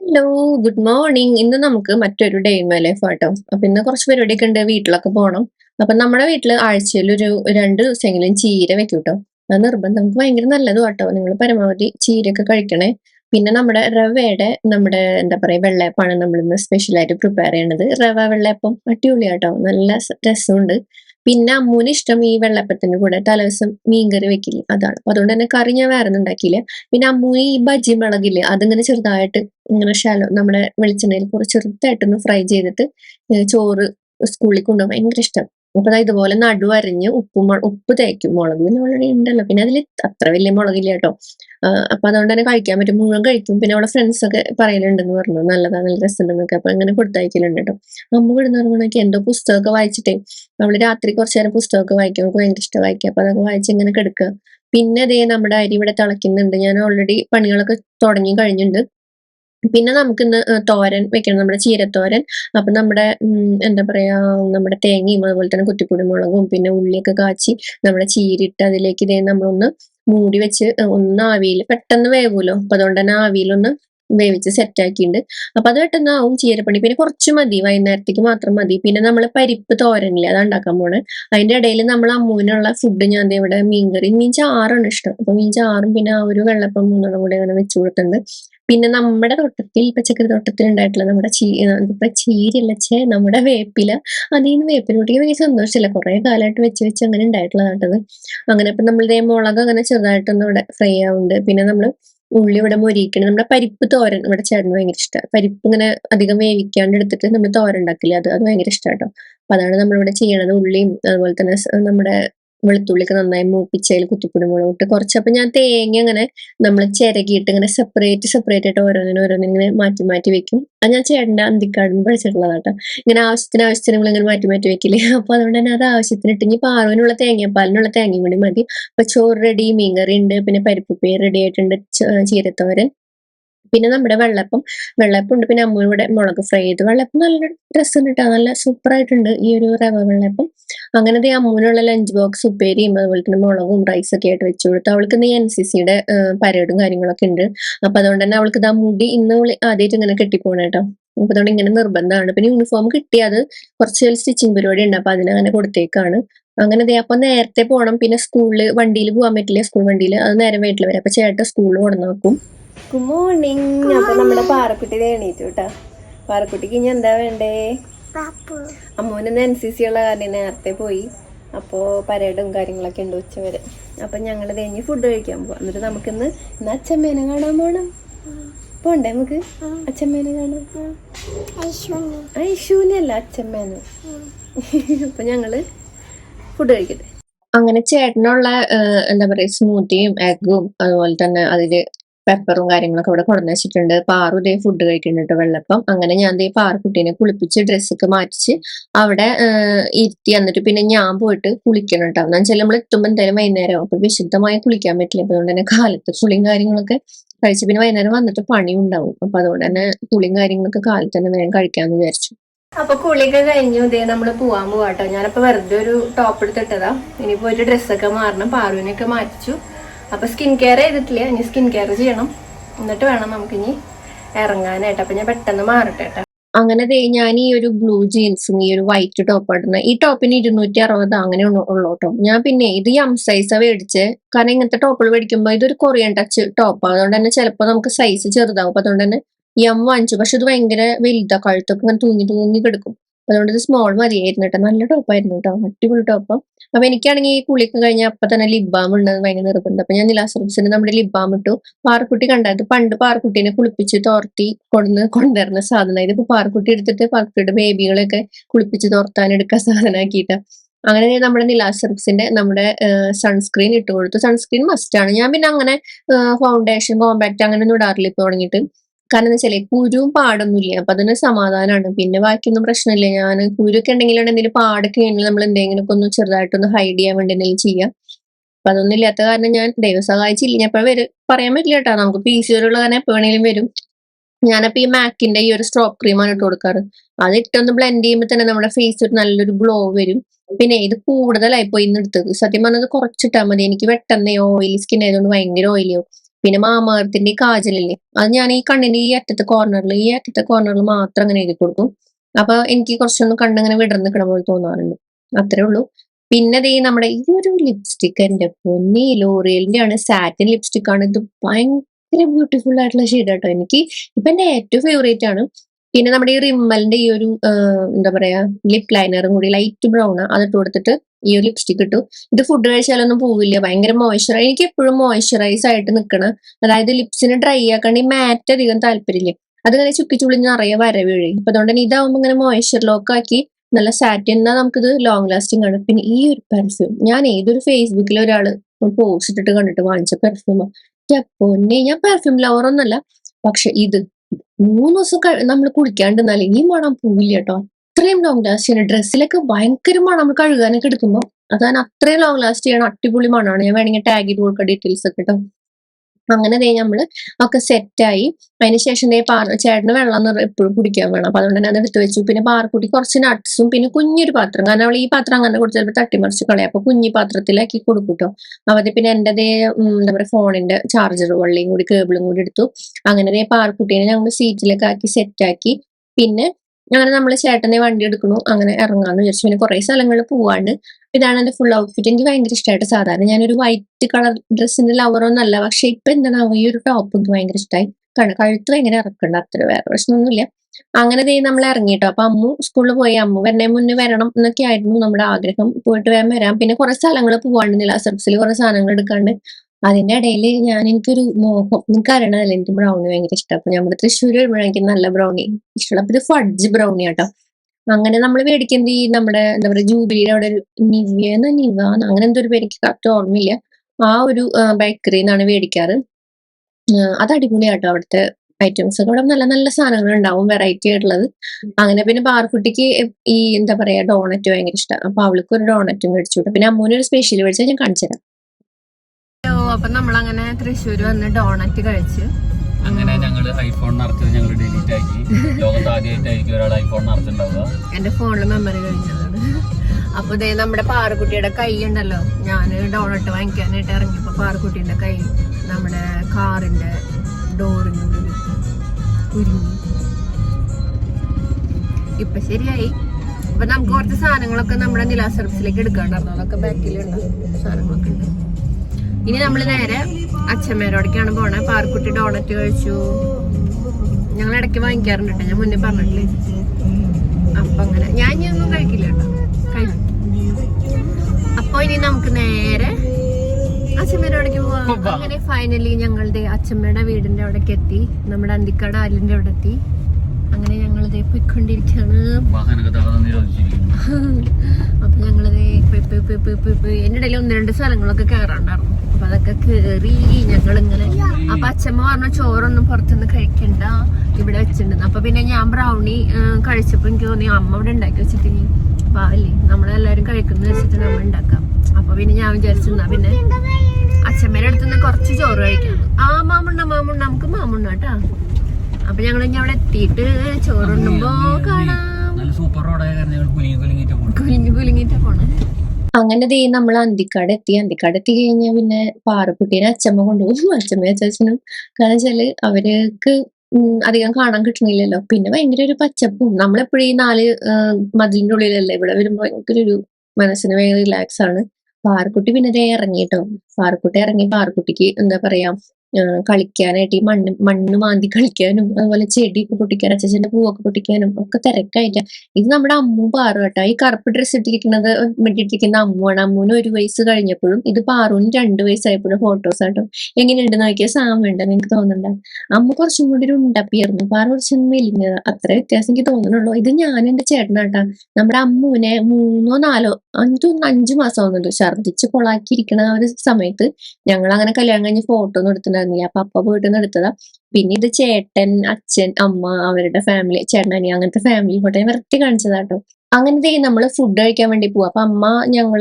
Hello good morning ഇന്ന് നമുക്ക് മറ്റൊരു ഡേ മൈ ലൈഫ് ആട്ടോ. അപ്പൊ ഇന്ന് കുറച്ച് പരിപാടിയൊക്കെ ഉണ്ട് വീട്ടിലൊക്കെ പോകണം അപ്പൊ നമ്മുടെ വീട്ടിൽ ആഴ്ചയിൽ ഒരു രണ്ട് ദിവസമെങ്കിലും ചീര വെക്കും കേട്ടോ അത് നിർബന്ധം. നമുക്ക് ഭയങ്കര നല്ലതും കേട്ടോ നിങ്ങൾ പരമാവധി ചീരയൊക്കെ കഴിക്കണേ. പിന്നെ നമ്മുടെ റവയുടെ നമ്മുടെ എന്താ പറയാ വെള്ളയപ്പാണ് നമ്മൾ ഇന്ന് സ്പെഷ്യലായിട്ട് പ്രിപ്പയർ ചെയ്യണത്. റവ വെള്ളയപ്പം അടിപൊളിയാട്ടോ. നല്ല രസമുണ്ട്. പിന്നെ അമ്മൂന് ഇഷ്ടം ഈ വെള്ളപ്പത്തിന്റെ കൂടെ തലേദിവസം മീൻകറി വെക്കില്ലേ അതാണ്. അപ്പൊ അതുകൊണ്ട് തന്നെ കറി ഞാൻ വേറെ ഉണ്ടാക്കിയില്ല. പിന്നെ അമ്മൂന് ഈ ബജി മുളകില്ലേ അതിങ്ങനെ ചെറുതായിട്ട് ഇങ്ങനെ ഷാലോ നമ്മുടെ വെളിച്ചെണ്ണയിൽ കുറച്ച് ചെറുതായിട്ടൊന്ന് ഫ്രൈ ചെയ്തിട്ട് ചോറ് സ്കൂളിൽ കൊണ്ടുപോകാൻ ഭയങ്കര ഇഷ്ടം. അപ്പൊ ഇതുപോലെ നടു അരിഞ്ഞ് ഉപ്പ് ഉപ്പ് തേക്കും. മുളക് പിന്നെ ഓൾറെഡി ഉണ്ടല്ലോ. പിന്നെ അതിൽ അത്ര വലിയ മുളകില്ല കേട്ടോ. അപ്പൊ അതുകൊണ്ട് തന്നെ കഴിക്കാൻ പറ്റും. മുഴുവൻ കഴിക്കും. പിന്നെ അവളെ ഫ്രണ്ട്സ് ഒക്കെ പറയലുണ്ടെന്ന് പറഞ്ഞു. നല്ലതാ നല്ല രസമുണ്ടെന്നൊക്കെ. അപ്പൊ അങ്ങനെ കൊടുത്തയക്കലുണ്ട് കേട്ടോ. അമ്മ കിടന്ന് പറഞ്ഞാൽ എന്തോ പുസ്തകമൊക്കെ വായിച്ചിട്ടേ. അവൾ രാത്രി കുറച്ചു നേരം പുസ്തകമൊക്കെ വായിക്കും. അവൾക്ക് ഭയങ്കര ഇഷ്ടം വായിക്കുക അപ്പൊ അതൊക്കെ വായിച്ച് ഇങ്ങനെ കിടക്കുക പിന്നെ അതേ നമ്മുടെ അരി ഇവിടെ തിളയ്ക്കുന്നുണ്ട്. ഞാൻ ഓൾറെഡി പണികളൊക്കെ തുടങ്ങി കഴിഞ്ഞിട്ടുണ്ട്. പിന്നെ നമുക്ക് ഇന്ന് തോരൻ വെക്കണം നമ്മുടെ ചീരത്തോരൻ. അപ്പൊ നമ്മുടെ എന്താ പറയാ നമ്മുടെ തേങ്ങയും അതുപോലെ തന്നെ കുത്തിപ്പൊടി മുളകും പിന്നെ ഉള്ളിയൊക്കെ കാച്ചി നമ്മുടെ ചീരിട്ട് അതിലേക്ക് ഇതേ നമ്മളൊന്ന് മൂടി വെച്ച് ഒന്ന് ആവിയിൽ പെട്ടെന്ന് വേവൂലോ? അപ്പൊ അതുകൊണ്ട് തന്നെ ആവിയിലൊന്ന് വേവിച്ച് സെറ്റ് ആക്കിയിട്ടുണ്ട്. അപ്പൊ അത് പെട്ടെന്ന് ആവും ചീരപ്പണി. പിന്നെ കുറച്ച് മതി വൈകുന്നേരത്തേക്ക് മാത്രം മതി. പിന്നെ നമ്മൾ പരിപ്പ് തോരനില്ല അത് ഉണ്ടാക്കാൻ പോണേ. അതിന്റെ ഇടയിൽ നമ്മൾ അമ്മൂനുള്ള ഫുഡ് ഞാൻ ഇവിടെ മീൻകറി മീൻ ചാറാണ് ഇഷ്ടം. അപ്പൊ മീൻ ചാറും പിന്നെ ആ ഒരു വെള്ളപ്പം മൂന്നെണ്ണം കൂടെ അങ്ങനെ വെച്ചു കൊടുത്തിട്ടുണ്ട്. പിന്നെ നമ്മുടെ തോട്ടത്തിൽ പച്ചക്കറി തോട്ടത്തിൽ ഉണ്ടായിട്ടുള്ള നമ്മുടെ ചീ ഇപ്പൊ ചീരല്ല നമ്മുടെ വേപ്പില. അതിൽ നിന്ന് വേപ്പില പൊട്ടിക്കാൻ ഭയങ്കര സന്തോഷമില്ല. കുറെ കാലമായിട്ട് വെച്ച് വെച്ച് അങ്ങനെ ഉണ്ടായിട്ടുള്ളതാട്ടത്. അങ്ങനെ ഇപ്പൊ നമ്മളുടെ മുളക് അങ്ങനെ ചെറുതായിട്ടൊന്നും ഇവിടെ ഫ്രൈ ആവുന്നുണ്ട്. പിന്നെ നമ്മൾ ഉള്ളി ഇവിടെ മൊരിയിക്കണം. നമ്മുടെ പരിപ്പ് തോരൻ ഇവിടെ ചേട്ടന് ഭയങ്കര ഇഷ്ടമാണ് പരിപ്പ് ഇങ്ങനെ അധികം വേവിക്കാണ്ട് എടുത്തിട്ട് നമ്മൾ തോരൻ ഉണ്ടാക്കില്ല? അത് അത് ഭയങ്കര ഇഷ്ടമാട്ടോ അപ്പൊ അതാണ് നമ്മളിവിടെ ചെയ്യണത്. ഉള്ളിയും അതുപോലെ തന്നെ നമ്മുടെ വെളുത്തുള്ളിയൊക്കെ നന്നായി മൂപ്പിച്ചതിൽ കുത്തിപ്പൊടി മുളക് ഇട്ട് കുറച്ച്. അപ്പൊ ഞാൻ തേങ്ങ അങ്ങനെ നമ്മൾ ചിരകിയിട്ട് ഇങ്ങനെ സെപ്പറേറ്റ് സെപ്പറേറ്റ് ആയിട്ട് ഓരോന്നിനും ഓരോന്നിങ്ങനെ മാറ്റി മാറ്റി വെക്കും. അത് ഞാൻ ചേട്ടന്റെ അന്തിക്കാടും പഠിച്ചിട്ടുള്ളതാട്ടോ ഇങ്ങനെ ആവശ്യത്തിന് ആവശ്യത്തിന് നമ്മൾ ഇങ്ങനെ മാറ്റി മാറ്റി വെക്കില്ലേ? അപ്പോൾ അതുകൊണ്ട് തന്നെ അത് ആവശ്യത്തിന് ഇട്ട് ഇനി പാറുവിനുള്ള തേങ്ങയും കൂടി മതി. അപ്പോൾ ചോറ് റെഡി മീൻകറി ഉണ്ട് പിന്നെ പരിപ്പ് പേര് റെഡി ആയിട്ടുണ്ട് ചീരത്തോരൻ. പിന്നെ നമ്മുടെ വെള്ളപ്പം വെള്ളപ്പം ഉണ്ട് പിന്നെ അമ്മൂടെ മുളക് ഫ്രൈ ചെയ്ത് വെള്ളപ്പം നല്ല രസം കിട്ടാ നല്ല സൂപ്പർ ആയിട്ടുണ്ട് ഈ ഒരു റവ വെള്ളപ്പം. അങ്ങനെ ദേ അമ്മൂനുള്ള ലഞ്ച് ബോക്സ് ഉപ്പേരിയും അതുപോലെ തന്നെ മുളകും റൈസ് ഒക്കെ ആയിട്ട് വെച്ചു കൊടുത്തു അവൾക്ക് ഇന്ന് എൻ സി സിയുടെ പരേഡും കാര്യങ്ങളൊക്കെ ഉണ്ട്. അപ്പൊ അതുകൊണ്ട് തന്നെ അവൾക്ക് ഇതാ മുടി ഇന്ന് ആദ്യമായിട്ട് ഇങ്ങനെ കെട്ടിപ്പോണ കേട്ടോ അപ്പൊ അതുകൊണ്ട് ഇങ്ങനെ നിർബന്ധമാണ്. പിന്നെ യൂണിഫോം കിട്ടിയത് കുറച്ച് സ്റ്റിച്ചിങ് പരിപാടി ഉണ്ട്. അപ്പൊ അതിനങ്ങനെ കൊടുത്തേക്കാണ്. അങ്ങനെ ദേ അപ്പൊ നേരത്തെ പോകണം പിന്നെ സ്കൂളിൽ വണ്ടിയിൽ പോകാൻ പറ്റില്ല. സ്കൂൾ വണ്ടിയിൽ അത് നേരം വീട്ടിൽ വരാം. അപ്പൊ ചേട്ടൻ സ്കൂളിൽ കൊണ്ടു നോക്കും ഗുഡ് മോർണിംഗ് അപ്പൊ നമ്മുടെ പാറക്കുട്ടി എണീറ്റു കേട്ടാ പാറക്കുട്ടിക്ക് ഇനി എന്താ വേണ്ടേ? അമ്മൂന് എൻ സി സി ഉള്ള കാര്യം നേരത്തെ പോയി. അപ്പോൾ പരേഡും കാര്യങ്ങളൊക്കെ ഉണ്ട് ഉച്ച വരെ. അപ്പൊ ഞങ്ങൾ കഴിഞ്ഞ് ഫുഡ് കഴിക്കാൻ പോവാം. എന്നിട്ട് നമുക്കിന്ന് ഇന്ന് അച്ഛമ്മേനെ കാണാൻ പോണം. പോണ്ടേ നമുക്ക്? അച്ഛമ്മേനെ കാണാൻ. ഐശൂനല്ല അച്ഛമ്മേനെ അപ്പൊ ഞങ്ങൾ ഫുഡ് കഴിക്കട്ടെ. അങ്ങനെ ചേട്ടനുള്ള എന്താ പറയാ സ്മൂത്തിയും എഗ്ഗും അതുപോലെ തന്നെ അതിൽ പെപ്പറും കാര്യങ്ങളൊക്കെ ഇവിടെ കൊണ്ടു വെച്ചിട്ടുണ്ട്. പാറു ഇതേ ഫുഡ് കഴിക്കുന്നുണ്ട് വെള്ളപ്പം. അങ്ങനെ ഞാൻ ദേ പാറക്കുട്ടീനെ കുളിപ്പിച്ച് ഡ്രസ്സൊക്കെ മാറ്റിച്ച് അവിടെ ഇരുത്തി എന്നിട്ട് പിന്നെ ഞാൻ പോയിട്ട് കുളിക്കണം കേട്ടോ എന്ന് വെച്ചാൽ നമ്മൾ എത്തുമ്പോൾ എന്തായാലും വൈകുന്നേരം അപ്പൊ വിശുദ്ധമായി കുളിക്കാൻ പറ്റില്ല. അപ്പൊ അതുകൊണ്ട് തന്നെ കാലത്ത് കുളിയും കാര്യങ്ങളൊക്കെ കഴിച്ച് പിന്നെ വൈകുന്നേരം വന്നിട്ട് പണിയും ഉണ്ടാവും അപ്പൊ അതുകൊണ്ട് തന്നെ കുളിയും കാര്യങ്ങളൊക്കെ കാലത്ത് തന്നെ വേഗം കഴിക്കാന്ന് വിചാരിച്ചു. അപ്പൊ കുളിയൊക്കെ കഴിഞ്ഞു. ഇതേ നമ്മൾ പോവാൻ പോവാട്ടോ ഞാനപ്പോ വെറുതെ ഒരു ടോപ്പ് എടുത്തിട്ടതാ. ഇനി പോയിട്ട് ഡ്രസ്സൊക്കെ മാറണം. പാറുവിനൊക്കെ മാറ്റിച്ചു. അപ്പൊ സ്കിൻ കെയർ ചെയ്തിട്ടില്ല. ഇനി സ്കിൻ കെയർ ചെയ്യണം. എന്നിട്ട് വേണം നമുക്കിനി ഇറങ്ങാനായിട്ട്. അപ്പൊ ഞാൻ പെട്ടെന്ന് മാറട്ടെ കേട്ടോ അങ്ങനെ ഞാൻ ഈ ഒരു ബ്ലൂ ജീൻസും ഈ ഒരു വൈറ്റ് ടോപ്പ് ഇടുന്നത് ഈ ടോപ്പിന് ഇരുന്നൂറ്റി അറുപത് അങ്ങനെ ഉള്ളൂ കേട്ടോ ഞാൻ പിന്നെ ഇത് എം സൈസ് മേടിച്ച്. കാരണം ഇങ്ങനത്തെ ടോപ്പുകൾ മേടിക്കുമ്പോൾ ഇതൊരു കൊറിയൻ ടച്ച് ടോപ്പ് അതുകൊണ്ട് തന്നെ ചിലപ്പോൾ നമുക്ക് സൈസ് ചെറുതാവും. അപ്പൊ അതുകൊണ്ട് തന്നെ എം വാങ്ങിച്ചു. പക്ഷെ ഇത് ഭയങ്കര വലുതാ. കഴുത്തൊക്കെ ഇങ്ങനെ തൂങ്ങി തൂങ്ങി കിടക്കും. അതുകൊണ്ട് ഇത് സ്മോൾ മതിയായിരുന്നു കേട്ടോ നല്ല ടോപ്പായിരുന്നു കേട്ടോ അടിപൊളി ടോപ്പ് അപ്പൊ എനിക്കാണെങ്കിൽ ഈ കുളിക്ക് കഴിഞ്ഞ അപ്പൊ തന്നെ ലിബാം ഉണ്ടെന്ന് ഭയങ്കര നിർബന്ധം. അപ്പൊ ഞാൻ നിലാസർബിസിന് നമ്മുടെ ലിബാം ഇട്ടു. പാറക്കുട്ടി കണ്ടായത് പണ്ട് പാറക്കുട്ടീനെ കുളിപ്പിച്ച് തോർത്തി കൊണ്ടുവന്ന് കൊണ്ടുവരുന്ന സാധനം. ഇതിപ്പോ പാറക്കുട്ടി എടുത്തിട്ട് പാറക്കുട്ടിയുടെ ബേബികളെയൊക്കെ കുളിപ്പിച്ച് തോർത്താൻ എടുക്കാൻ സാധനമാക്കിയിട്ട് അങ്ങനെ നമ്മുടെ നിലാസർബ്സിന്റെ നമ്മുടെ സൺസ്ക്രീൻ ഇട്ട് കൊടുത്തു. സൺസ്ക്രീൻ മസ്റ്റ് ആണ്. ഞാൻ പിന്നെ അങ്ങനെ ഫൗണ്ടേഷൻ കോമ്പാക്ട് അങ്ങനെ ഒന്നും ഇടാറില്ല ഇപ്പൊ തുടങ്ങിയിട്ട്. കാരണം എന്താ വെച്ചാൽ കുരുവും പാടൊന്നുമില്ല? അപ്പൊ അതിന് സമാധാനമാണ് പിന്നെ ബാക്കിയൊന്നും പ്രശ്നമില്ല. ഞാൻ കുരുക്കെ ഉണ്ടെങ്കിലും എന്തെങ്കിലും പാടൊക്കെ കഴിഞ്ഞാൽ നമ്മൾ എന്തെങ്കിലും ഒക്കെ ഒന്ന് ചെറുതായിട്ടൊന്ന് ഹൈഡ് ചെയ്യാൻ വേണ്ടി എന്തെങ്കിലും ചെയ്യാം. അപ്പൊ അതൊന്നും ഇല്ലാത്ത കാരണം ഞാൻ ദൈവം സഹായിച്ചില്ല. ഞാൻ എപ്പോഴും വരും പറയാൻ പറ്റില്ല കേട്ടോ. നമുക്ക് പി സി ഉള്ള കാരണം എപ്പോ വേണേലും വരും. ഞാനപ്പോ ഈ മാക്കിന്റെ ഈ ഒരു സ്ട്രോപ്പ് ക്രീമാണ് ഇട്ട് കൊടുക്കാറ്. അത് ഇട്ടൊന്ന് ബ്ലെൻഡ് ചെയ്യുമ്പോൾ തന്നെ നമ്മുടെ ഫേസ് ഒരു നല്ലൊരു ഗ്ലോ വരും. പിന്നെ ഇത് കൂടുതലായി പോയി ഇന്ന് എടുത്തത്. സത്യം പറഞ്ഞത് കുറച്ചിട്ടാൽ മതി. എനിക്ക് പെട്ടെന്ന് ഓയിലി സ്കിൻ ആയതുകൊണ്ട് ഭയങ്കര ഓയിലിയോ പിന്നെ മാമാർത്തിന്റെ കാജലില്ലേ? അത് ഞാൻ ഈ കണ്ണിന്റെ ഈ അറ്റത്തെ കോർണറിൽ ഈ അറ്റത്തെ കോർണറിൽ മാത്രം അങ്ങനെ എഴുതി കൊടുക്കും. അപ്പൊ എനിക്ക് കുറച്ചൊന്ന് കണ്ണങ്ങനെ വിടർന്ന് നിൽക്കണ പോലെ തോന്നാറുണ്ട്. അത്രേ ഉള്ളൂ. പിന്നെ ദേ നമ്മുടെ ഈ ഒരു ലിപ്സ്റ്റിക് എന്റെ പൊന്നി ലോറിയലിന്റെ ആണ് സാറ്റിൻ ലിപ്സ്റ്റിക് ആണ്. ഇത് ഭയങ്കര ബ്യൂട്ടിഫുൾ ആയിട്ടുള്ള ഷെയ്ഡ് കേട്ടോ എനിക്ക് ഇപ്പൊ എന്റെ ഏറ്റവും ഫേവറേറ്റ് ആണ്. പിന്നെ നമ്മുടെ ഈ റിമ്മലിന്റെ ഈ ഒരു എന്താ പറയാ ലിപ് ലൈനറും കൂടി ലൈറ്റ് ബ്രൗൺ അതിട്ട് കൊടുത്തിട്ട് ഈ ഒരു ലിപ്സ്റ്റിക് ഇട്ടു. ഇത് ഫുഡ് കഴിച്ചാലൊന്നും പോവില്ല. ഭയങ്കര മോയ്സ്ചറൈസ് എനിക്ക് എപ്പോഴും മോയ്സ്ചറൈസ് ആയിട്ട് നിൽക്കണം അതായത് ലിപ്സിന് ഡ്രൈ ആക്കാണ്ട് ഈ മാറ്റ് അധികം താല്പര്യമില്ല. അതിങ്ങനെ ചുക്കി ചുളിഞ്ഞ് നിറയെ വരവീഴി വീഴും അപ്പൊ അതുകൊണ്ട് തന്നെ ഇതാവുമ്പോ ഇങ്ങനെ മോയ്സ്ചർ ലോക്ക് ആക്കി നല്ല സാറ്റിൻ എന്നാൽ നമുക്കിത് ലോങ് ലാസ്റ്റിംഗ് ആണ്. പിന്നെ ഈ ഒരു പെർഫ്യൂം ഞാൻ ഏതൊരു ഫേസ്ബുക്കിൽ ഒരാൾ പോസ്റ്റ് ഇട്ടിട്ട് കണ്ടിട്ട് വാങ്ങിച്ച പെർഫ്യൂമാണ് പൊന്നെ ഞാൻ പെർഫ്യൂം ലവർ ഒന്നല്ല പക്ഷെ ഇത് മൂന്ന് ദിവസം നമ്മൾ കുളിക്കാണ്ടിരുന്നാൽ ഈ മണം പോവില്ല കേട്ടോ അത്രയും ലോങ് ലാസ്റ്റ് ചെയ്യണം. ഡ്രസ്സിലൊക്കെ ഭയങ്കര മണം നമ്മൾ കഴുകാനൊക്കെ എടുക്കുമ്പോൾ അതാണ് അത്രയും ലോങ് ലാസ്റ്റ് ചെയ്യണം അടിപൊളി മണമാണ്. ഞാൻ വേണമെങ്കിൽ ടാഗ് ചെയ്ത് കൊടുക്കാം ഡീറ്റെയിൽസ് ഒക്കെ കേട്ടോ അങ്ങനെ ദേ നമ്മൾ ഒക്കെ സെറ്റായി അതിനുശേഷം ദേ പാർ ചേട്ടന് വെള്ളം എപ്പോഴും കുടിക്കാൻ വേണം. അപ്പൊ അതുകൊണ്ട് തന്നെ അത് എടുത്ത് വെച്ചു. പിന്നെ പാർക്കുട്ടി കുറച്ച് നട്ട്സും പിന്നെ കുഞ്ഞൊരു പാത്രം. കാരണം അവൾ ഈ പാത്രം അങ്ങനെ കൊടുത്ത് ചിലപ്പോൾ തട്ടിമറിച്ച് കളയാം. അപ്പൊ കുഞ്ഞി പാത്രത്തിലാക്കി കൊടുക്കൂട്ടോ കേട്ടോ അവർ പിന്നെ എന്റെ ദേ എന്താ പറയുക ഫോണിന്റെ ചാർജർ വള്ളിയും കൂടി കേബിളും കൂടി എടുത്തു. അങ്ങനെ ദേ പാറക്കുട്ടീനെ ഞങ്ങൾ സീറ്റിലൊക്കെ ആക്കി സെറ്റാക്കി പിന്നെ അങ്ങനെ നമ്മൾ ചേട്ടനെ വണ്ടി എടുക്കണു അങ്ങനെ ഇറങ്ങാന്ന് വിചാരിച്ചു. പിന്നെ കുറെ സ്ഥലങ്ങളിൽ പോവാണ്ട്. ഇതാണ് എന്റെ ഫുൾ ഔട്ട്ഫിറ്റ് എനിക്ക് ഭയങ്കര ഇഷ്ടമായിട്ട് സാധാരണ ഞാനൊരു വൈറ്റ് കളർ ഡ്രസ്സിന്റെ ലവറൊന്നല്ല പക്ഷെ ഇപ്പൊ എന്താണ് ഈ ഒരു ടോപ്പ് എനിക്ക് ഭയങ്കര ഇഷ്ടമായി കഴുത്ത് ഭയങ്കര ഇറക്കണ്ട അത്ര വേറെ പ്രശ്നമൊന്നുമില്ല. അങ്ങനെ ദേ നമ്മൾ ഇറങ്ങിട്ടോ. അപ്പൊ അമ്മു സ്കൂളിൽ പോയി. അമ്മു വരണേ മുന്നേ വരണം എന്നൊക്കെ ആയിരുന്നു നമ്മുടെ ആഗ്രഹം. പോയിട്ട് വേഗം വരാം. പിന്നെ കുറെ സ്ഥലങ്ങൾ പോവാണ്ട് നില സർവീസിൽ കുറെ സാധനങ്ങൾ എടുക്കാണ്ട്. അതിന്റെ ഇടയിൽ ഞാൻ എനിക്കൊരു മോഹം നിങ്ങൾക്ക് അറിയണതല്ലേ? എനിക്ക് ബ്രൗണി ഭയങ്കര ഇഷ്ടം. അപ്പൊ നമ്മുടെ തൃശ്ശൂർ വരുമ്പോഴാണ് എനിക്ക് നല്ല ബ്രൗണി ഇഷ്ടമുള്ള അപ്പൊ ഇത് ഫഡ്ജ് ബ്രൗണി കേട്ടോ അങ്ങനെ നമ്മൾ മേടിക്കുന്നത് ഈ നമ്മുടെ എന്താ പറയുക ജൂബിലിയുടെ അവിടെ ഒരു നിവ്യെന്ന നിവ അങ്ങനെ എന്തോ ഒരു പേര് എനിക്ക് കറക്റ്റ് ഓർമ്മയില്ല. ആ ഒരു ബേക്കറിയിൽ നിന്നാണ് മേടിക്കാറ്. അത് അടിപൊളിയാട്ടോ അവിടുത്തെ ഐറ്റംസ് അവിടെ നല്ല നല്ല സാധനങ്ങൾ ഉണ്ടാവും വെറൈറ്റി ആയിട്ടുള്ളത്. അങ്ങനെ പിന്നെ പാർക്കുട്ടിക്ക് ഈ എന്താ പറയാ ഡോണറ്റ് ഭയങ്കര ഇഷ്ടം. അപ്പൊ അവൾക്ക് ഒരു ഡോണറ്റ് മേടിച്ചു വിട്ടു പിന്നെ അമ്മൂനൊരു സ്പെഷ്യൽ മേടിച്ചാൽ ഞാൻ കാണിച്ചു തരാം അപ്പൊ അങ്ങനെ തൃശ്ശൂർ വന്ന് ഡോണറ്റ് കഴിച്ച്. അങ്ങനെ ഞങ്ങൾ ഐഫോൺ നടത്തിയത് ഞങ്ങൾ ഡിലീറ്റ് ആക്കി. ലോകത്ത് ആദ്യമായിട്ടായിരിക്കും ഒരാൾ ഐഫോൺ നടത്തുണ്ടാവുക എന്റെ ഫോണിൽ മെമ്മറി കഴിഞ്ഞതാണ്. അപ്പൊ ഇതേ നമ്മുടെ പാറക്കുട്ടിയുടെ കൈ ഉണ്ടല്ലോ. ഞാൻ ഡോണറ്റ് വാങ്ങിക്കാനായിട്ട് ഇറങ്ങിയപ്പോ പാറക്കുട്ടിയുടെ കൈ നമ്മുടെ കാറിന്റെ ഡോറിനുള്ളിൽ കുരുങ്ങി. ഇപ്പൊ ശരിയായി. അപ്പൊ നമുക്ക് കുറച്ച് സാധനങ്ങളൊക്കെ നമ്മുടെ നിലാ സർവീസിലേക്ക് എടുക്കാണ്ടായിരുന്നു. അതൊക്കെ ബാക്കിലുണ്ട് സാധനങ്ങളൊക്കെ ഉണ്ട്. ഇനി നമ്മൾ നേരെ അച്ഛമ്മേരോടേക്കാണ് പോണേ. പാർക്കുട്ടി ഡോണറ്റ് കഴിച്ചു. ഞങ്ങൾ ഇടയ്ക്ക് വാങ്ങിക്കാറുണ്ട് കേട്ടോ. ഞാൻ മുന്നേ പറഞ്ഞിട്ടില്ലേ? അപ്പൊ അങ്ങനെ. ഞാൻ ഇനി ഒന്നും കഴിക്കില്ല കേട്ടോ. കഴിക്കും അപ്പൊ ഇനി നമുക്ക് നേരെ അച്ഛമ്മേരോടേക്ക് പോവാം. അങ്ങനെ ഫൈനലി ഞങ്ങളുടെ അച്ഛമ്മയുടെ വീടിന്റെ അവിടേക്ക് എത്തി. നമ്മുടെ അന്തിക്കാട് ആലിന്റെ അവിടെ എത്തി. അങ്ങനെ ഞങ്ങൾ പോയിക്കൊണ്ടിരിക്കാണ്. പോയിക്കൊണ്ടിരിക്കുകയാണ് അപ്പൊ ഞങ്ങളിത് എന്റെ ഇടയിൽ ഒന്ന് രണ്ട് സ്ഥലങ്ങളൊക്കെ കയറാണ്ടായിരുന്നു അപ്പൊ അതൊക്കെ കേറി ഞങ്ങളിങ്ങനെ അപ്പൊ അച്ഛമ്മ പറഞ്ഞ ചോറൊന്നും പുറത്തുനിന്ന് കഴിക്കണ്ട ഇവിടെ വെച്ചിട്ടുണ്ട് അപ്പൊ പിന്നെ ഞാൻ ബ്രൗണി കഴിച്ചപ്പോ എനിക്ക് തോന്നി അമ്മ ഇവിടെ ഉണ്ടാക്കി വെച്ചിട്ട് ഇനി പാവല്ലേ നമ്മളെല്ലാരും കഴിക്കുന്ന വെച്ചിട്ട് നമ്മൾ ഉണ്ടാക്കാം. അപ്പൊ പിന്നെ ഞാൻ വിചാരിച്ചിരുന്ന പിന്നെ അച്ഛമ്മേടെ അടുത്ത് നിന്ന് കുറച്ച് ചോറ് കഴിക്കാം. ആ മാമുണ്ണ മാമുണ്ണ നമുക്ക് മാമുണ്ണ കേട്ടാ. അപ്പൊ ഞങ്ങൾ ഇനി അവിടെ എത്തിയിട്ട് ചോറുണ്ണുമ്പോ കാണാം. കുലുങ്ങി കുലുങ്ങിട്ടാ പോണേ. അങ്ങനെ ദേ നമ്മൾ അന്തിക്കാട് എത്തി. അന്തിക്കാട് എത്തി കഴിഞ്ഞാൽ പിന്നെ പാറക്കുട്ടീനെ അച്ഛമ്മ കൊണ്ടുപോകും. അച്ഛമ്മ അച്ചാച്ചനും. കാരണം വെച്ചാൽ അവർക്ക് അധികം കാണാൻ കിട്ടണില്ലല്ലോ. പിന്നെ ഭയങ്കര ഒരു പച്ചപ്പും. നമ്മളെപ്പോഴും ഈ നാല് മതിലിന്റെ ഉള്ളിലല്ലേ? ഇവിടെ വരുമ്പോ ഭയങ്കര ഒരു മനസ്സിന് ഭയങ്കര റിലാക്സ് ആണ്. പാറക്കുട്ടി പിന്നെ ദേ ഇറങ്ങിട്ടോ പാറക്കുട്ടി ഇറങ്ങി പാറക്കുട്ടിക്ക് എന്താ പറയാ കളിക്കാനായിട്ട് ഈ മണ്ണ് മണ്ണ് മാന്തി കളിക്കാനും അതുപോലെ ചെടിയൊക്കെ പൊട്ടിക്കാനും അച്ഛന്റെ പൂവൊക്കെ പൊട്ടിക്കാനും ഒക്കെ തിരക്കായിട്ട്. ഇത് നമ്മുടെ അമ്മു പാറു കേട്ടോ. ഈ കറുപ്പ് ഡ്രസ്സ് ഇട്ടിരിക്കുന്നത് ഇട്ടിരിക്കുന്ന അമ്മുവാണ്. അമ്മുവിന് ഒരു വയസ്സ് കഴിഞ്ഞപ്പോഴും ഇത് പാറുവിന് രണ്ട് വയസ്സായപ്പോഴും ഫോട്ടോസ് ആട്ടോ. എങ്ങനെയുണ്ട് നോക്കിയാൽ സാമുണ്ട് എനിക്ക് തോന്നുന്നുണ്ട്. അമ്മ കുറച്ചും കൂടി ഒരു ഉണ്ടപ്പിയായിരുന്നു. പാറ കുറച്ചും മെലിഞ്ഞത്. അത്ര വ്യത്യാസം എനിക്ക് തോന്നുന്നുള്ളൂ. ഇത് ഞാൻ എന്റെ ചേട്ടനാട്ടാ നമ്മുടെ അമ്മുവിനെ മൂന്നോ നാലോ അഞ്ചോ അഞ്ചു മാസം ആവുന്നുണ്ട്. ഛർദ്ദിച്ച് കൊളാക്കിയിരിക്കണ ആ ഒരു സമയത്ത് ഞങ്ങൾ അങ്ങനെ കല്യാണം കഴിഞ്ഞ് ഫോട്ടോ ഒന്നും എടുത്തിട്ടുണ്ടായിരുന്നില്ല അപ്പൊ അപ്പ വീട്ടിൽ നിന്ന് എടുത്തതാ. പിന്നെ ഇത് ചേട്ടൻ അച്ഛൻ അമ്മ അവരുടെ ഫാമിലി ചേട്ടനി അങ്ങനത്തെ ഫാമിലി ഫോട്ടോ വെറുതെ കാണിച്ചതാട്ടോ. അങ്ങനത്തെ നമ്മൾ ഫുഡ് കഴിക്കാൻ വേണ്ടി പോവാ. അപ്പൊ അമ്മ ഞങ്ങൾ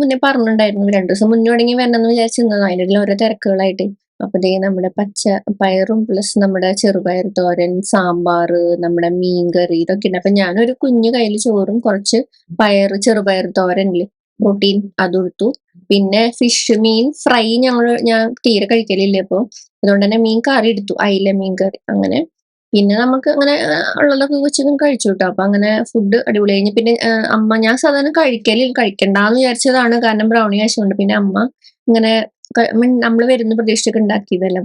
മുന്നേ പറഞ്ഞിട്ടുണ്ടായിരുന്നു. രണ്ടു ദിവസം മുന്നേ തുടങ്ങി വരണമെന്ന് വിചാരിച്ചിരുന്നത്. ഇടയിൽ ഓരോ തിരക്കുകളായിട്ട്. അപ്പൊ ദേ നമ്മുടെ പച്ച പയറും പ്ലസ് നമ്മുടെ ചെറുപയർ തോരൻ സാമ്പാർ നമ്മുടെ മീൻകറി ഇതൊക്കെ ഉണ്ട്. അപ്പൊ ഞാനൊരു കുഞ്ഞു കയ്യിൽ ചോറും കുറച്ച് പയർ ചെറുപയർ തോരനിൽ പ്രോട്ടീൻ അതെടുത്തു. പിന്നെ ഫിഷ് മീൻ ഫ്രൈ ഞങ്ങൾ ഞാൻ തീരെ കഴിക്കലില്ല ഇപ്പോൾ അതുകൊണ്ട് തന്നെ മീൻ കറി എടുത്തു. അയില മീൻ കറി അങ്ങനെ. പിന്നെ നമുക്ക് അങ്ങനെ ഉള്ളതൊക്കെ വെച്ച് ഇങ്ങനെ കഴിച്ചു കേട്ടോ അപ്പൊ അങ്ങനെ ഫുഡ് അടിപൊളി. കഴിഞ്ഞ് പിന്നെ അമ്മ ഞാൻ സാധാരണ കഴിക്കലില്ല കഴിക്കണ്ടെന്ന് വിചാരിച്ചതാണ്. കാരണം ബ്രൗണി കഴിച്ചുകൊണ്ട് പിന്നെ അമ്മ ഇങ്ങനെ നമ്മൾ വരുന്ന പ്രതീക്ഷയൊക്കെ ഉണ്ടാക്കിയതല്ല.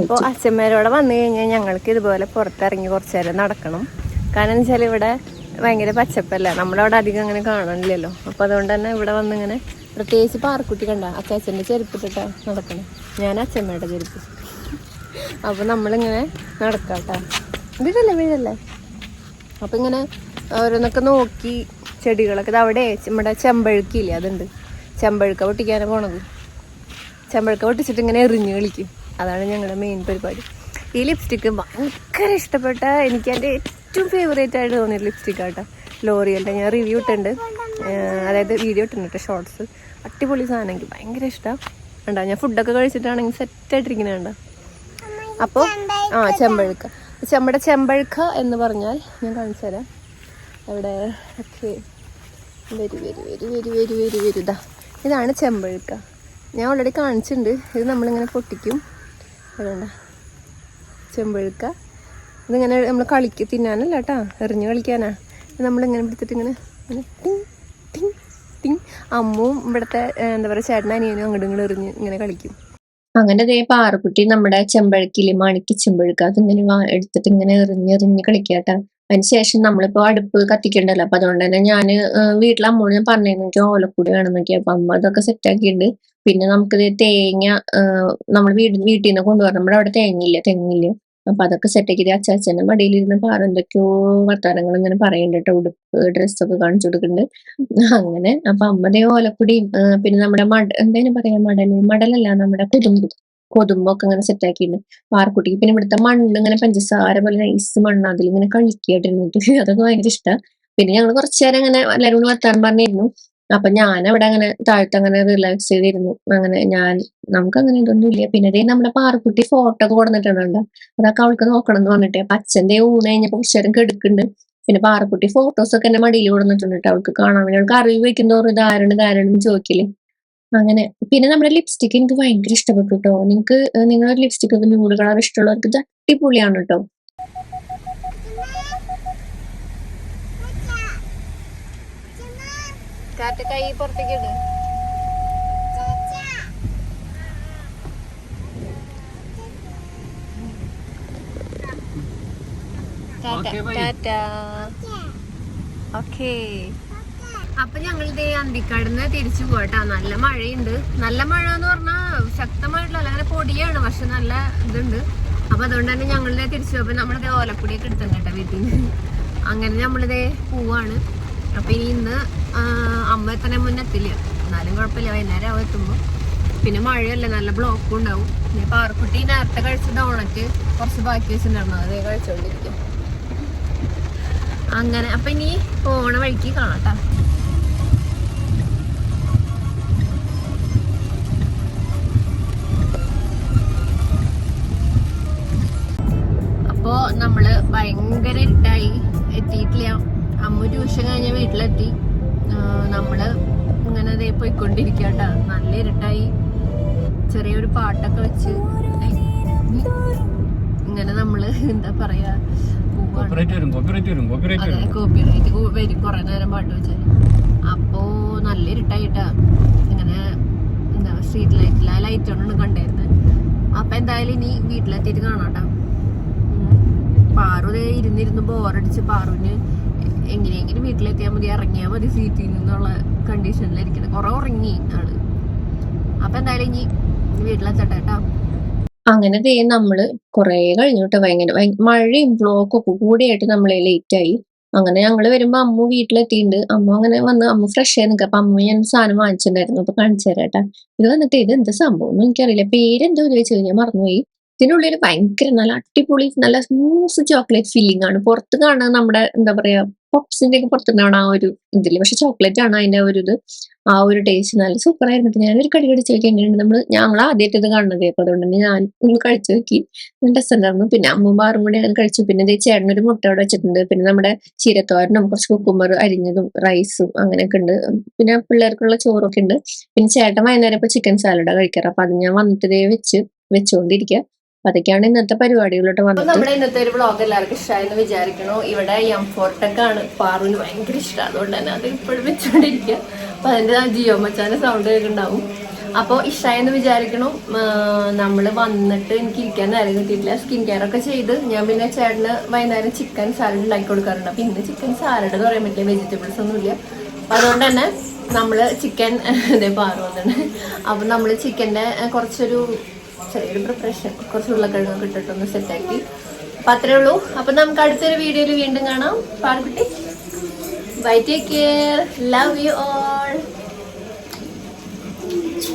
അപ്പോൾ അച്ഛന്മാരോടെ വന്നു കഴിഞ്ഞാൽ ഞങ്ങൾക്ക് ഇതുപോലെ പുറത്തിറങ്ങി കുറച്ചു നേരം നടക്കണം. കാരണം വെച്ചാൽ ഇവിടെ ഭയങ്കര പച്ചപ്പല്ലേ? നമ്മളവിടെ അധികം അങ്ങനെ കാണണില്ലല്ലോ അപ്പോൾ അതുകൊണ്ട് തന്നെ ഇവിടെ വന്നിങ്ങനെ പ്രത്യേകിച്ച് പാർക്കുട്ടി കണ്ട അച്ചാച്ചന്റെ ചെരുപ്പിട്ടിട്ടാ നടക്കണം. ഞാൻ അച്ഛമ്മയുടെ ചെരുപ്പ്. അപ്പോൾ നമ്മളിങ്ങനെ നടക്കാട്ടോ. വീഴല്ലേ വീഴല്ലേ? അപ്പം ഇങ്ങനെ ഓരോന്നൊക്കെ നോക്കി ചെടികളൊക്കെ. അവിടെ നമ്മുടെ ചെമ്പഴുക്കില്ലേ അതുണ്ട്. ചെമ്പഴുക്ക പൊട്ടിക്കാനാണ് പോണത്. ചെമ്പഴുക്ക പൊട്ടിച്ചിട്ട് ഇങ്ങനെ എറിഞ്ഞ് കളിക്കും. അതാണ് ഞങ്ങളുടെ മെയിൻ പരിപാടി. ഈ ലിപ്സ്റ്റിക്ക് ഭയങ്കര ഇഷ്ടപ്പെട്ട എനിക്ക് എന്റെ ഏറ്റവും ഫേവറേറ്റ് ആയിട്ട് തോന്നിയ ലിപ്സ്റ്റിക് ആട്ടോ. ലോറിയലിന്റെ ഞാൻ റിവ്യൂ ഇട്ടുണ്ട് അതായത് വീഡിയോ ഇട്ടുണ്ട് കേട്ടോ ഷോർട്സ് അടിപൊളി സാധനം എനിക്ക് ഭയങ്കര ഇഷ്ടമാണ് ഉണ്ടോ ഞാൻ ഫുഡൊക്കെ കഴിച്ചിട്ടാണെങ്കിൽ സെറ്റായിട്ടിരിക്കുന്നത് കണ്ടോ? അപ്പോൾ ആ ചെമ്പഴുക്ക. ചെമ്പടെ ചെമ്പഴുക്ക എന്ന് പറഞ്ഞാൽ ഞാൻ കാണിച്ചു തരാം. അവിടെ ഓക്കെ വരു വരു വരു വരു വരു വരു വരുതാ ഇതാ ഇതാണ് ചെമ്പഴുക്ക. ഞാൻ ഓൾറെഡി കാണിച്ചിട്ടുണ്ട്. ഇത് നമ്മളിങ്ങനെ പൊട്ടിക്കും. അതുകൊണ്ടാണ് ചെമ്പഴുക്ക. ഇതിങ്ങനെ നമ്മൾ കളിക്ക് തിന്നാനല്ല കേട്ടാ. എറിഞ്ഞ് കളിക്കാനാ. നമ്മളിങ്ങനെ പിടിച്ചിട്ട് ഇങ്ങനെ ടിങ് ടിങ് ടിങ്. അമ്മും ഇവിടുത്തെ എന്താ പറയുക ചേട്ടൻ അനിയനും അങ്ങോട്ടും ഇങ്ങോട്ട് എറിഞ്ഞ് ഇങ്ങനെ കളിക്കും. അങ്ങനെ ദേ പാറക്കുട്ടി നമ്മുടെ ചെമ്പഴക്കിൽ മണിക്ക് ചെമ്പഴുക്ക അതിങ്ങനെ എടുത്തിട്ട് ഇങ്ങനെ എറിഞ്ഞ് എറിഞ്ഞ് കളിക്കാട്ടാ അതിനുശേഷം നമ്മളിപ്പോ അടുപ്പ് കത്തിക്കണ്ടല്ലോ. അപ്പൊ അതുകൊണ്ട് തന്നെ ഞാൻ വീട്ടിലെ അമ്മോട് ഞാൻ പറഞ്ഞിരുന്നു എനിക്ക് ഓലക്കൂടി വേണമെന്നൊക്കെ. അപ്പൊ അമ്മ അതൊക്കെ സെറ്റ് ആക്കിയിട്ടുണ്ട്. പിന്നെ നമുക്ക് തേങ്ങ നമ്മൾ വീട് വീട്ടിൽ നിന്ന് കൊണ്ടുവരണം. നമ്മുടെ അവിടെ തേങ്ങയില്ല തെങ്ങില്ല. അപ്പൊ അതൊക്കെ സെറ്റ് ആക്കി അച്ചാച്ചന്റെ മടിയിലിരുന്ന് പാറ എന്തൊക്കെയോ വർത്താനങ്ങൾ ഇങ്ങനെ പറയുന്നുണ്ട് ഉടുപ്പ് ഡ്രസ്സൊക്കെ കാണിച്ചു കൊടുക്കുന്നുണ്ട്. അങ്ങനെ അപ്പൊ അമ്മ ദേ ഓലക്കുടിയും പിന്നെ നമ്മുടെ മട എന്തേലും പറയാ മടൽ. മടലല്ല നമ്മുടെ കൊതുമ്പ്. കൊതുമ്പൊക്കെ സെറ്റ് ആക്കിയിട്ടുണ്ട്. പാർക്കുട്ടിക്ക് പിന്നെ ഇവിടുത്തെ മണ്ണ് ഇങ്ങനെ പഞ്ചസാര പോലെ നൈസ് മണ്ണ് അതിൽ ഇങ്ങനെ കളിക്കായിട്ടിരുന്നിട്ട് അതൊക്കെ ഭയങ്കര ഇഷ്ടമാണ് പിന്നെ ഞങ്ങൾ കുറച്ചു നേരം ഇങ്ങനെ എല്ലാവരും കൂടി വർത്താനം പറഞ്ഞിരുന്നു. അപ്പൊ ഞാൻ അവിടെ അങ്ങനെ താഴത്ത് അങ്ങനെ റിലാക്സ് ചെയ്തിരുന്നു. അങ്ങനെ ഞാൻ നമുക്ക് അങ്ങനെ ഇതൊന്നും ഇല്ല പിന്നെ നമ്മുടെ പാറക്കുട്ടി ഫോട്ടോ ഒക്കെ കൊടുത്തിട്ടുണ്ട് അതൊക്കെ അവൾക്ക് നോക്കണം എന്ന് പറഞ്ഞിട്ട്. അപ്പൊ അച്ഛന്റെ ഊണ് കഴിഞ്ഞപ്പോ ഉച്ചരം കെടുക്കുന്നുണ്ട്. പിന്നെ പാറക്കുട്ടി ഫോട്ടോസ് ഒക്കെ എന്റെ മടിയിൽ കൊടുത്തിട്ടുണ്ട് അവൾക്ക് കാണാൻ വേണ്ടി. അവൾക്ക് അറിവ് വെക്കുന്നതോറും ധാരണ ധാരണ ചോദിക്കില്ല. അങ്ങനെ. പിന്നെ നമ്മുടെ ലിപ്സ്റ്റിക് എനിക്ക് ഭയങ്കര ഇഷ്ടപ്പെട്ടു കേട്ടോ. നിങ്ങൾക്ക് നിങ്ങളുടെ ലിപ്സ്റ്റിക് ഒക്കെ ന്യൂഡ് കളർ ഇഷ്ടമുള്ളവർക്ക് ഇത് കേട്ടോ. കാറ്റ് കൈ പുറത്തേക്ക് ഇട്. ഓക്കേ അപ്പൊ ഞങ്ങൾ ഇതേ അന്തിക്കാടുന്ന് തിരിച്ചു പോട്ടാ നല്ല മഴയുണ്ട്. നല്ല മഴ എന്ന് പറഞ്ഞാ ശക്തമായിട്ടുള്ള അങ്ങനെ പൊടിയാണ്. പക്ഷെ നല്ല ഇതുണ്ട്. അപ്പൊ അതുകൊണ്ട് തന്നെ ഞങ്ങളിതേ തിരിച്ചു പോയപ്പോ നമ്മളിതേ ഓലപ്പൊടിയൊക്കെ എടുത്തിട്ടുണ്ട് കേട്ടോ വീട്ടിൽ അങ്ങനെ നമ്മളിതേ പോവാണ്. അപ്പൊ ഇനി ഇന്ന് തന്നെ മുന്നെത്തില്ല എന്നാലും കുഴപ്പമില്ല. വൈകുന്നേരം ആവും എത്തുമ്പോൾ പിന്നെ മഴയല്ലേ നല്ല ബ്ലോക്കും ഉണ്ടാവും. പിന്നെ പാറക്കുട്ടി നേരത്തെ കഴിച്ച ഡോണറ്റ് കുറച്ച് ബാക്കി വെച്ചിട്ടുണ്ടായിരുന്നു. അതേ കഴിച്ചോണ്ടിരിക്കും. അങ്ങനെ അപ്പൊ ഇനി പോണ വഴിക്ക് കാണാട്ടാ. അപ്പോ നമ്മൾ ഭയങ്കര ഇട്ടായി എത്തിയിട്ടില്ല. അമ്മ ട്യൂഷൻ കഴിഞ്ഞ വീട്ടിലെത്തി. ആ, നമ്മൾ ഇങ്ങനെ ദേ പോയിക്കൊണ്ടിരിക്കട്ട. നല്ല ഇരുട്ടായി. ചെറിയൊരു പാട്ടൊക്കെ വെച്ച്. ഇങ്ങനെ നമ്മൾ എന്താ പറയാ കോപ്പറേറ്റ് വരും കുറെ നേരം പാട്ട് വെച്ച്. അപ്പോ നല്ല ഇരുട്ടായിട്ടാ. ഇങ്ങനെ എന്താ സ്ട്രീറ്റ് ലൈറ്റിൽ ആ ലൈറ്റ് കൊണ്ടാണ് കണ്ടായിരുന്നത് അപ്പൊ എന്തായാലും ഇനി വീട്ടിലെത്തിയിട്ട് കാണാട്ടാ. ഉം. പാറു ഇരുന്നിരുന്ന് ബോറടിച്ച് പാറുവിന് എങ്ങനെയെങ്കിലും വീട്ടിലെത്തിയാൽ മതി ഇറങ്ങിയാൽ മതി സീറ്റിൽ നിന്നുള്ള കണ്ടീഷനിലിരിക്കണം കുറെ ഉറങ്ങി ആൾ. അപ്പൊ എന്തായാലും ഇനി വീട്ടിലെത്തട്ടെ അങ്ങനെ ദേ നമ്മൾ കുറേ കഴിഞ്ഞിട്ട് ഭയങ്കര മഴയും ബ്ലോക്കും കൂടിയായിട്ട് നമ്മളെ ലേറ്റ് ആയി. അങ്ങനെ ഞങ്ങൾ വരുമ്പോ അമ്മു വീട്ടിലെത്തിയിട്ടുണ്ട് അമ്മ അങ്ങനെ വന്ന് അമ്മ ഫ്രഷ് ആയി നിൽക്കുക അപ്പൊ അമ്മ ഞാൻ സാധനം വാങ്ങിച്ചിട്ടുണ്ടായിരുന്നു. അപ്പൊ കാണിച്ചു തരാട്ടാ ഇത് വന്നിട്ട് ഇത് എന്ത് സംഭവം ഒന്നും എനിക്കറിയില്ല. പേരെന്തോ ചോദിച്ചു കഴിഞ്ഞാൽ മറന്നുപോയി. ഇതിനുള്ളിൽ ഭയങ്കര നല്ല അടിപൊളി നല്ല സ്മൂത്ത് ചോക്ലേറ്റ് ഫീലിംഗ് ആണ്. പുറത്ത് കാണുന്നത് നമ്മുടെ എന്താ പറയാ പപ്സിന്റെ ഒക്കെ പുറത്തുണ്ടാവണ ആ ഒരു ഇതിൽ. പക്ഷെ ചോക്ലേറ്റ് ആണ് അതിന്റെ ഒരു ഇത്. ആ ഒരു ടേസ്റ്റ് നല്ല സൂപ്പർ ആയിരുന്നു. ഞാനൊരു കടി കടിച്ച് നോക്കി എങ്ങനെയുണ്ട്? നമ്മൾ ഞങ്ങൾ ആദ്യമായിട്ട് ഇത് കാണുന്നത്. അപ്പൊ അതുകൊണ്ട് തന്നെ ഞാൻ ഒന്ന് കഴിച്ചു നോക്കി. നല്ല രസമുണ്ടായിരുന്നു പിന്നെ അമ്മമാറും കൂടി ഞാൻ കഴിച്ചു പിന്നെ ഇതേ ചേട്ടൻ ഒരു മുട്ട അവിടെ വെച്ചിട്ടുണ്ട്. പിന്നെ നമ്മുടെ ചീരത്തോരനും കുറച്ച് കുക്കുമ്പർ അരിഞ്ഞതും റൈസും അങ്ങനെയൊക്കെ ഉണ്ട്. പിന്നെ പിള്ളേർക്കുള്ള ചോറൊക്കെ ഉണ്ട്. പിന്നെ ചേട്ടൻ വൈകുന്നേരം ഇപ്പൊ ചിക്കൻ സാലഡാ കഴിക്കാറ്. അപ്പൊ അത് ഞാൻ വന്നിട്ട് ഇതേ വെച്ച് വെച്ചുകൊണ്ടിരിക്കുക അപ്പൊ അതൊക്കെയാണ് ഇന്നത്തെ പരിപാടികളിലോട്ട് വന്നത്. നമ്മുടെ ഇന്നത്തെ ഒരു വ്ളോഗ് എല്ലാവർക്കും ഇഷ്ടമായെന്ന് വിചാരിക്കണു. ഇവിടെ എം ഫോർട്ടൊക്കെ ആണ്. പാറുവിന് ഭയങ്കര ഇഷ്ടം. അതുകൊണ്ട് തന്നെ അത് ഇപ്പോഴും വെച്ചോണ്ടിരിക്കുക അപ്പൊ അതിന്റെ ജിയോ മച്ചാന്റെ സൗണ്ട് കേൾക്കുന്നുണ്ടാവും അപ്പോൾ ഇഷ്ടമായെന്ന് വിചാരിക്കണു. നമ്മൾ വന്നിട്ട് എനിക്ക് ഇരിക്കാൻ നേരം കിട്ടിയിട്ടില്ല. സ്കിൻ കെയർ ഒക്കെ ചെയ്ത് ഞാൻ പിന്നെ ചേട്ടന് വൈകുന്നേരം ചിക്കൻ സാലഡ് ഉണ്ടാക്കി കൊടുക്കാറുണ്ട്. അപ്പൊ ഇന്ന് ചിക്കൻ സാലഡ് എന്ന് പറയാൻ പറ്റില്ല. വെജിറ്റബിൾസ് ഒന്നും ഇല്ല. അതുകൊണ്ട് തന്നെ നമ്മൾ ചിക്കൻ ഇതേ പാറു വന്നിട്ട് അപ്പൊ നമ്മൾ ചിക്കന്റെ കുറച്ചൊരു ചെറിയൊരു പ്രിപ്പറേഷൻ കുറച്ച് ഉരുളക്കിഴങ്ങൊക്കെ ഇട്ടിട്ടൊന്ന് സെറ്റാക്കി അപ്പൊ അത്രേ ഉള്ളൂ. അപ്പൊ നമുക്ക് അടുത്തൊരു വീഡിയോയിൽ വീണ്ടും കാണാം. Parukutty bye take care love you all